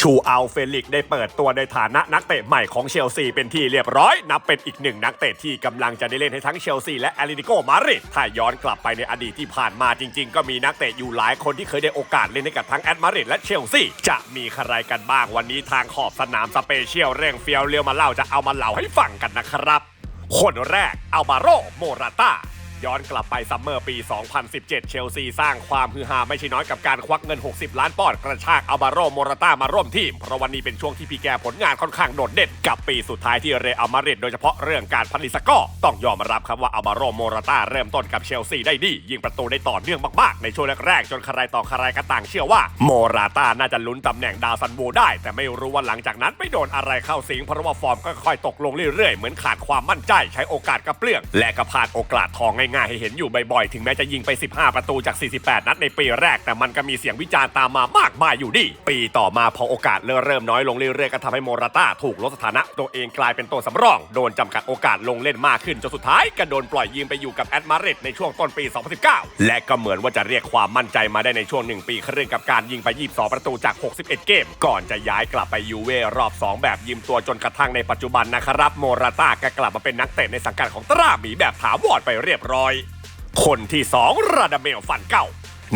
ชูอัลเฟลิกได้เปิดตัวในฐานะนักเตะใหม่ของเชลซีเป็นที่เรียบร้อย นับเป็นอีกหนึ่งนักเตะที่กำลังจะได้เล่นให้ทั้งเชลซีและแอตเลติโกมาดริดถ้าย้อนกลับไปในอดีตที่ผ่านมาจริง ๆ ก็มีนักเตะอยู่หลายคนที่เคยได้โอกาสเล่นให้กับทั้งแอตมาดริดและเชลซีจะมีใครกันบ้างวันนี้ทางขอบสนามสเปเชียลเร่งเฟียวเรียวมาเล่าจะเอามาเล่าให้ฟังกันนะครับคนแรกอัลบาโรโมราตา ย้อนกลับไปซัมเมอร์ปี 2017 เชลซีสร้างความฮือฮาไม่ใช่น้อยกับการควักเงิน 60 ล้านปอนด์กระชากอัลบาโรโมราต้ามาร่วมทีม เพราะวันนี้เป็นช่วงที่พีแกผลงานค่อนข้างโดดเด่นกับปีสุดท้ายที่เรอัลมาดริดโดยเฉพาะเรื่องการผลิตสกอร์ต้องยอมรับครับว่าอัลบาโรโมราต้าเริ่มต้นกับเชลซีได้ดี ยิงประตูได้ต่อเนื่องมากๆ ในช่วงแรกๆจนใครต่อใครก็ต่างเชื่อว่าโมราต้าน่าจะลุ้นตำแหน่งดาวซันโวได้ แต่ไม่รู้ว่าหลังจากนั้นไปโดนอะไรเข้าสิงเพราะว่าฟอร์มก็ค่อยๆตกลงเรื่อยๆเหมือนขาดความมั่นใจใช้โอกาสกระเปลื้องและก็พลาดโอกาสทองง่ายๆให้เห็นอยู่บ่อยๆ ถึงแม้จะยิงไป 15 ประตูจาก 48 นัดในปีแรก แต่มันก็มีเสียงวิจารณ์ตามมามากมายอยู่ดี ปีต่อมาพอโอกาสเริ่มน้อยลงเรื่อยๆก็ทำให้โมราต้าถูกลดสถานะตัวเองกลายเป็นตัวสำรอง โดนจำกัดโอกาสลงเล่นมากขึ้นจนสุดท้ายก็โดนปล่อยยืมไปอยู่กับแอตมาริดในช่วงต้นปี 2019 และก็เหมือนว่าจะเรียกความมั่นใจมาได้ในช่วงหนึ่งปีครึ่งกับการยิงไป 22 ประตูจาก 61 เกม ก่อนจะย้ายกลับไปยูเว่รอบ 2 แบบยืมตัวจนกระทั่งในปัจจุบันนะครับโมราต้าก็กลับมาเป็นนักเตะในสังกัดของตราหมีแบบถาวรไปเรียบร้อยคนที่2ราดาเมลฟันเก้า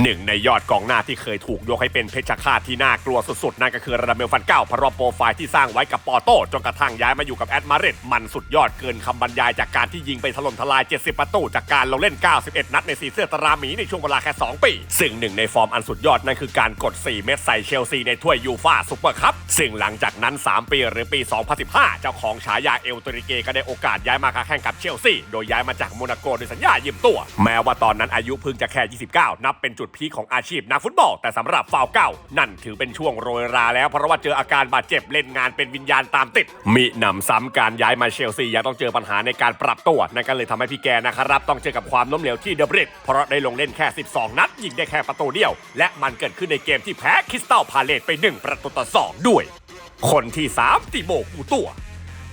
หนึ่งในยอดกองหน้าที่เคยถูกยกให้เป็นเพชฌฆาตที่น่ากลัวสุดๆ นั่นก็คือราดเมลฟันเก้าพราะว่าโปรไฟล์ที่สร้างไว้กับปอโต้จนกระทั่งย้ายมาอยู่กับแอตมาดริดมันสุดยอดเกินคำบรรยายจากการที่ยิงไปถล่มทลาย 70 ประตู จากการลงเล่น 91 นัดในสีเสื้อตราหมีในช่วงเวลาแค่ 2 ปี ซึ่งหนึ่งในฟอร์มอันสุดยอดนั่นคือการกด 4 เม็ดใส่เชลซีในถ้วยยูฟ่าซุปเปอร์คัพซึ่งหลังจากนั้น 3 ปีหรือปี 2015 เจ้าของฉายาเอลตริเกก็ได้โอกาสย้ายมาค้าแข่งกับเชลซีโดยย้ายมาจากโมนาโกโดยสัญญายืมตัว แม้ว่าตอนนั้นอายุเพิ่งจะแค่ 29 นับเป็นจุดพีคของอาชีพนักฟุตบอล แต่สำหรับฟาวเก้า นั่นถือเป็นช่วงโรยราแล้ว เพราะว่าเจออาการบาดเจ็บเล่นงานเป็นวิญญาณตามติด มีหนำซ้ำการย้ายมาเชลซียังต้องเจอปัญหาในการปรับตัวนั่นก็เลยทำให้พี่แกนะครับต้องเจอกับความล้มเหลวที่เดอะบริดเพราะได้ลงเล่นแค่ 12 นัดยิงได้แค่ประตูเดียว และมันเกิดขึ้นในเกมที่แพ้คริสตัลพาเลตไป 1 ประตูต่อสองด้วย คนที่ 3 ติโบกูตัว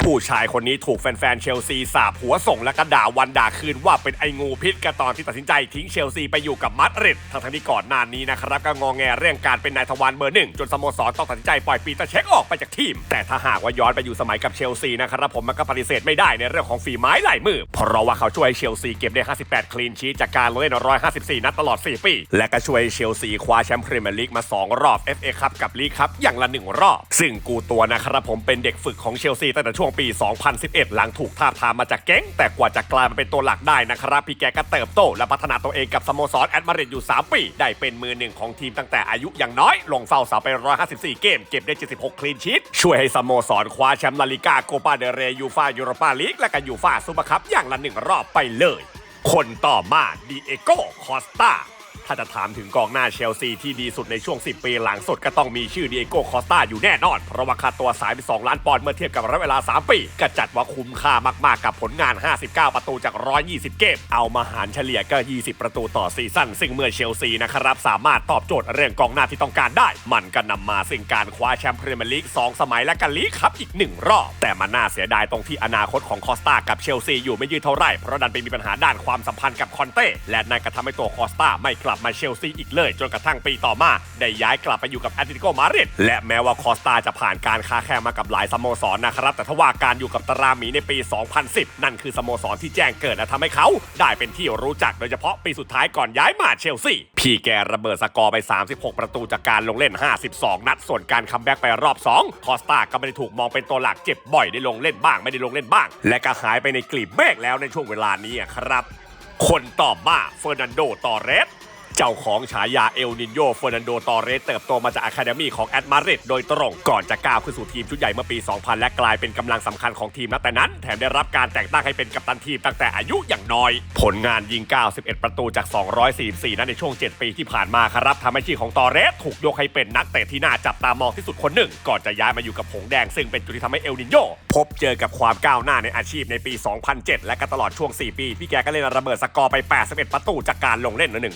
ผู้ชายคนนี้ถูกแฟนๆเชลซีสาบหัวส่งและก็ด่าวันด่าคืนว่าเป็นไอ้งูพิษกันตอนที่ตัดสินใจทิ้งเชลซีไปอยู่กับมาดริดทั้งๆที่ก่อนหน้านี้นะครับก็งองแงเรื่องการเป็นนายทวารเบอร์หนึ่งจนสโมสรต้องตัดสินใจปล่อยปีเตอร์เช็คออกไปจากทีม แต่ถ้าหากว่าย้อนไปอยู่สมัยกับเชลซีนะครับผมมันก็ปฏิเสธไม่ได้ในเรื่องของฝีไม้ลายมือ เพราะว่าเขาช่วยเชลซีเก็บได้ 58 คลีนชีทจากการลงเล่น 154 นัดตลอด 4 ปี และก็ช่วยเชลซีคว้าแชมป์พรีเมียร์ลีกมา 2 รอบ FA คัพกับลีกคัพอย่างละ1รอบซึ่งกูตัวนะครับผมเป็นเด็กฝึกของเชลซีตั้งแต่ช่วงปี 2011 หลังถูกทาบทามมาจากแก๊ง แต่กว่าจะกลายมาเป็นตัวหลักได้นะครับ พี่แกก็เติบโต และพัฒนาตัวเองกับสโมสรแอตมาริดอยู่ 3 ปี ได้เป็นมือหนึ่งของทีมตั้งแต่อายุย่างน้อย ลงเฝ้าเสาไป 154 เกม เก็บได้ 76 คลีนชีทช่วยให้สโมสรคว้าแชมป์ลาลิกาโกปาเดเรยูฟายูโรปาลีกและก็ยูฟาซูเปอร์คัพอย่างละหนึ่งรอบไปเลย คนต่อมาดีเอโกคอสตา ถ้าจะถามถึงกองหน้าเชลซีที่ดีสุดในช่วง 10 ปีหลังสุดก็ต้องมีชื่อดีเอโกคอสตาอยู่แน่นอน เพราะว่าค่าตัวสายไป 2 ล้านปอนด์เมื่อเทียบกับระยะเวลา 3 ปี ก็จัดว่าคุ้มค่ามากๆกับผลงาน 59 ประตูจาก 120 เกม เอามาหารเฉลี่ยก็ 20 ประตูต่อซีซั่นซึ่งเมื่อเชลซีนะครับสามารถตอบโจทย์เรื่องกองหน้าที่ต้องการได้ มันก็นำมาซึ่งการคว้าแชมป์พรีเมียร์ลีก 2 สมัยและกันลีกครับอีก 1 รอบ แต่มันน่าเสียดายตรงที่อนาคตของคอสตากับเชลซีอยู่ไม่ยืดเท่าไหร่เพราะดันไปมีปัญหาด้านความสัมพันธ์กับคอนเต้และนั่นก็ทำให้ตัวคอสตาไม่กลับมาเชลซีอีกเลย จนกระทั่งปีต่อมาได้ย้ายกลับไปอยู่กับแอตเลติโกมาดริดและแม้ว่าคอสตาจะผ่านการค้าแข่งมากับหลายสโมสรนะครับ แต่ทว่าการอยู่กับตราหมีในปี 2010 นั่นคือสโมสรที่แจ้งเกิดและทำให้เขาได้เป็นที่รู้จักโดยเฉพาะปีสุดท้ายก่อนย้ายมาเชลซีพี่แกระเบิดสกอร์ไป 36 ประตูจากการลงเล่น 52 นัด ส่วนการคัมแบ็กไปรอบ 2 คอสตาก็ไม่ได้ถูกมองเป็นตัวหลักเจ็บบ่อยได้ลงเล่นบ้างไม่ได้ลงเล่นบ้าง และก็หายไปในกลีบเมฆแล้วในช่วงเวลานี้ครับ คนต่อมาเฟอร์นันโด ตอเรส เจ้าของฉายาเอลนินโยเฟอร์นันโดตอเรสเติบโตมาจากอะคาเดมีของแอตมาริดโดยตรงก่อนจะก้าวขึ้นสู่ทีมชุดใหญ่เมื่อปี 2000 และกลายเป็นกำลังสำคัญของทีมนับแต่นั้น แถมได้รับการแต่งตั้งให้เป็นกัปตันทีมตั้งแต่อายุอย่างน้อย ผลงานยิง 91 ประตูจาก 244 นัดในช่วง 7 ปีที่ผ่านมาครับทำให้ชื่อของตอเรสถูกยกให้เป็นนักเตะที่น่าจับตามองที่สุดคนหนึ่ง ก่อนจะย้ายมาอยู่กับผงแดงซึ่งเป็นจุดที่ทำให้เอลนินโยพบเจอกับความก้าวหน้าในอาชีพในปี 2007 และก็ตลอดช่วง 4 ปีพี่แกก็เล่นระเบิดสกอร์ไป 81 ประตูจากการลงเล่นใน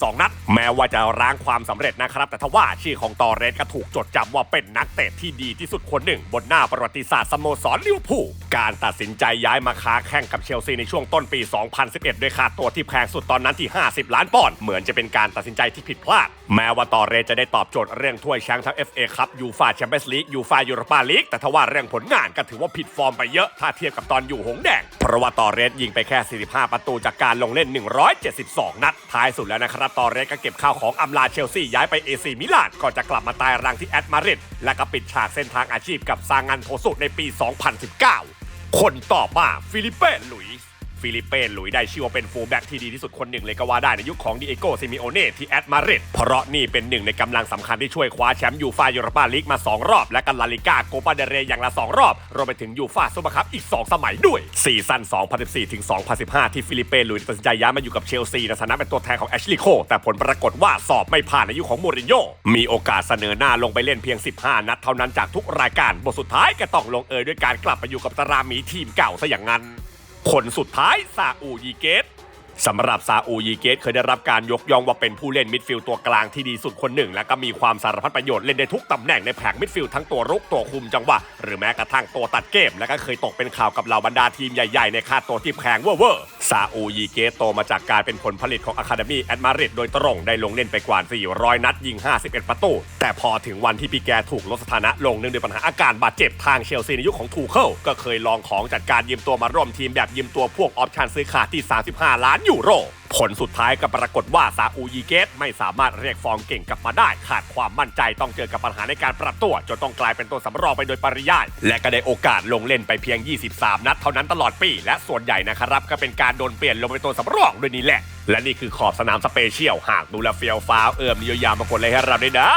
12 นัด แม้ว่าจะร้างความสำเร็จนะครับ แต่ทว่าชื่อของตอเรสก็ถูกจดจำว่าเป็นนักเตะที่ดีที่สุดคนหนึ่ง บนหน้าประวัติศาสตร์สโมสรลิเวอร์พูลการตัดสินใจย้ายมาค้าแข่งกับเชลซีในช่วงต้นปี 2011 ด้วยค่าตัวที่แพงสุดตอนนั้นที่ 50 ล้านปอนด์เหมือนจะเป็นการตัดสินใจที่ผิดพลาด แม้ว่าตอเรสจะได้ตอบโจทย์เรื่องถ้วยแชมป์ทั้ง FA ครับยูฟาแชมเปี้ยนส์ลีกยูฟายูโรปาลีกแต่ทว่าเรื่องผลงานก็ถือว่าผิดฟอร์มไปเยอะถ้าเทียบกับตอนอยู่หงแดงเพราะว่าตอเรสยิงไปแค่ 45 ประตูจากการลงเล่น 172 นัดท้ายสุดแล้วนะครับตอเรสก็เก็บข้าวของอำลาเชลซีย้ายไปเอซีมิลานก่อนจะกลับมาตายรังที่แอตมาริดและก็ปิดฉากเส้นทางอาชีพกับซางันโทสุในปี 2019 คนต่อมาฟิลิเป้หลุยส์ ฟิลิเป้หลุยได้ชื่อว่าเป็นฟูลแบ็กที่ดีที่สุดคนหนึ่งเลยก็ว่าได้ในยุคของดิเอโกซิมิโอเน่ที่แอตมาริดเพราะนี่เป็นหนึ่งในกำลังสำคัญที่ช่วยคว้าแชมป์ยูฟายูโรปาลีกมา 2 รอบ และกันลาลิกาโกปาเดเรอย่างละ 2 รอบรวมไปถึงยูฟาซูเปอร์คัพอีก 2 สมัยด้วยซีซั่น2014ถึง2015 ที่ฟิลิเป้หลุยตัดสินใจย้ายมาอยู่กับเชลซีในฐานะเป็นตัวแทนของแอชลีย์โคแต่ผลปรากฏว่าสอบไม่ผ่านในยุคของมูรินโญ่มีโอกาสเสนอหน้าลงไปเล่นเพียง 15 นัดเท่านั้นจากทุกรายการบทสุดท้ายก็ต้องลงเอยด้วยการกลับไปอยู่กับตารามีทีมเก่าซะอย่างนั้น คนสุดท้ายซาอูยีเกต สำหรับซาอูยีเกตเคยได้รับการยกย่องว่าเป็นผู้เล่นมิดฟิลด์ตัวกลางที่ดีสุดคนหนึ่ง และก็มีความสารพัดประโยชน์เล่นได้ทุกตำแหน่งในแผงมิดฟิลด์ทั้งตัวรุกตัวคุมจังหวะ หรือแม้กระทั่งตัวตัดเกม และก็เคยตกเป็นข่าวกับเหล่าบรรดาทีมใหญ่ๆ ในค่าตัวที่แพงเว่อร์ซาอูยีเกตโตมาจากการเป็นผลผลิตของอะคาเดมีแอดมาริดโดยตรงได้ลงเล่นไปกว่า 400 นัดยิง 51 ประตู แต่พอถึงวันที่ปีแกถูกลดสถานะลงเนื่องด้วยปัญหาอาการบาดเจ็บทางเชลซีในยุคของทูเคิลก็เคยลองของจัดการยืมตัวมาร่วมทีมแบบยืมตัวพวกออปชันซื้อขาดที่ 35 ล้านยูโร ผลสุดท้ายก็ปรากฏว่าซาอูยีเกตไม่สามารถเรียกฟอร์มเก่งกลับมาได้ ขาดความมั่นใจต้องเจอกับปัญหาในการปรับตัว จนต้องกลายเป็นตัวสำรองไปโดยปริยาย และก็ได้โอกาสลงเล่นไปเพียง 23 นัดเท่านั้นตลอดปี และส่วนใหญ่นะครับก็เป็นการโดนเปลี่ยนลงเป็นตัวสำรองด้วยนี่แหละ และนี่คือขอบสนามสเปเชียลหากดูแลเฟียวฟ้าวเอิมนิยยามากดเลยให้เราด้นะ